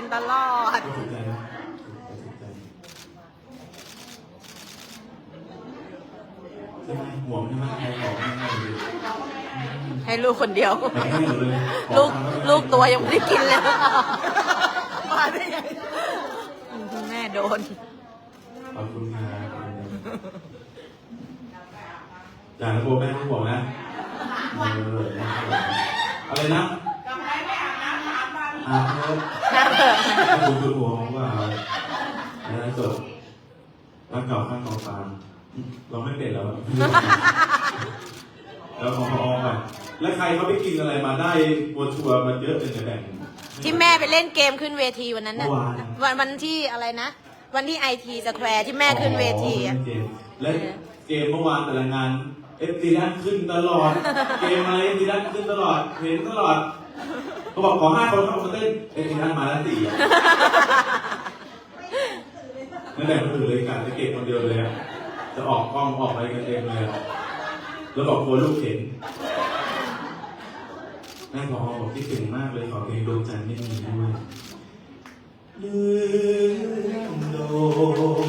นตลอดก็ถูกใจนะถูกใจใช่ไหมห่วงใช่ไหมใครบอกไม่ให้เลยให้ลูกคนเดียว แต่ให้หมดเลยลูกลูกตัวยังไม่ได้กินเลยมาได้ยังแม่โดน ขอบคุณครับอย่านะโบแม่ต้องบอกนะเอออะไรนะอาบน้ำน่าเบื่อ คุณคุณหัวของว่าอะไรสดร้านเก่าข้างกองฟางเราไม่เป็นแล้วอะแล้วของพออะแล้วใครเขาไปกินอะไรมาได้บัวชัวร์มันเยอะเป็นจะแบ่งที่แม่ไปเล่นเกมขึ้นเวทีวันนั้นน่ะเมื่อวานวันวันที่อะไรนะ วันที่ไอทีสแควร์ที่แม่ขึ้นเวทีอะเกมและเกมเมื่อวานแต่ละงานเอฟซีด้านขึ้นตลอด เกมอะไรเอฟซีด้านขึ้นตลอดเห็นตลอด เขาบอกขอห้าคนเขามาเต้นเอฟซีด้านมาแล้วสี่อะไม่แบ่งคนอื่นเลยกะจะเก็บคนเดียวเลยอะจะออกกล้องออกอะไรกันเองเลยอะแล้วบอกกลัวลูกเห็นแม่พอบอกคิดถึงมากเลยขอเพลงดวงจันทร์ไม่มีด้วยเรื่องโดง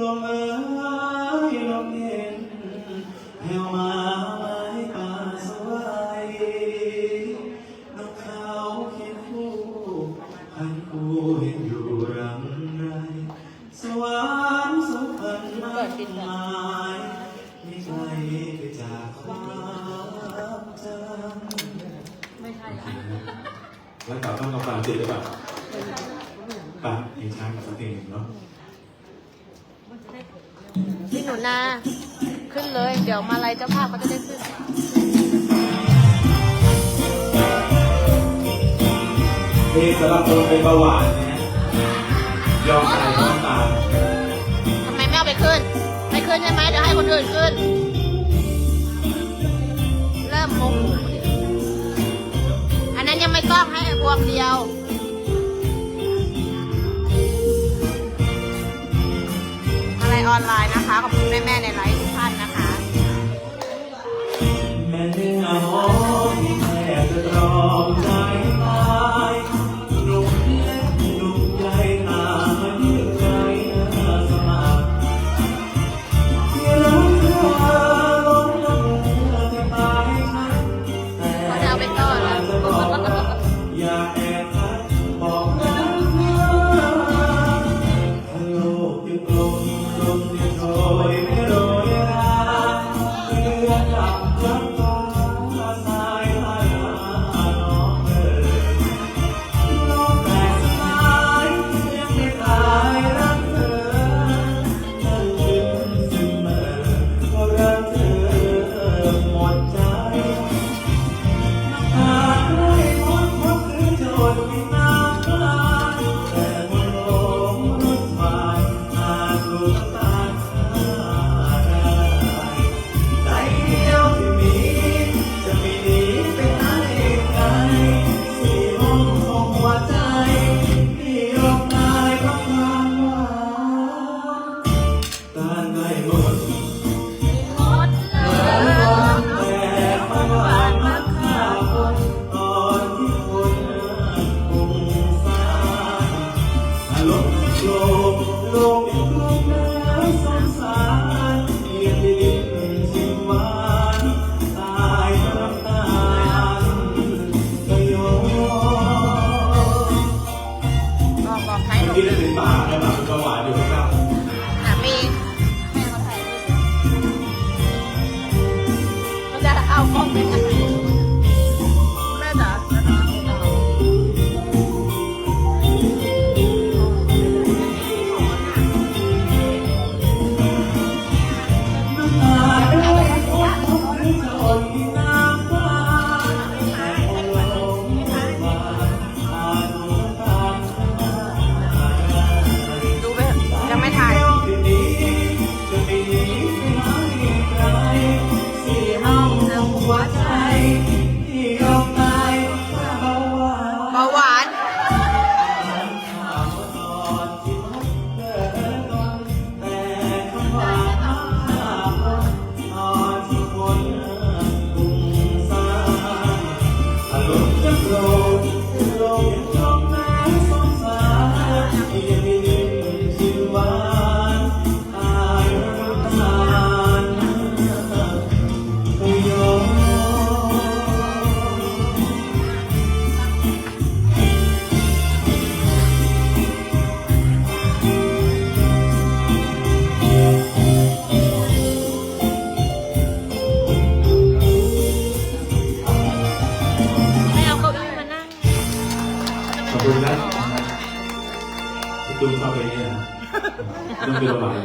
ลมเอ้ยลมเย็น กูเห็นอยู่รังไรสวรรค์สุพรรณมากมายไม่ไกลไปจากความจำไม่ใช่แล้วกลับต้องกำลังจิตหรือเปล่าปะเพลงช้างกับสักเพลงหนึ่งเนาะพี่หนูนาขึ้นเลย เดี๋ยวมาลัยเจ้าภาพเขาจะได้ขึ้น เพลงสำหรับคนเป็นเบาหวานนะยอมอะไรก็ตามทำไมไม่เอาไปขึ้น ไม่ขึ้นใช่ไหมเดี๋ยวให้คนอื่นขึ้น เริ่มมุกอันนั้นยังไม่ต้องให้พวงเดียวอะไรออนไลน์นะคะ ขอบคุณแม่ๆในไลฟ์ทุกท่านนะคะแม่เนื้อหอมแม่จะรอ niya. Doon ko naman.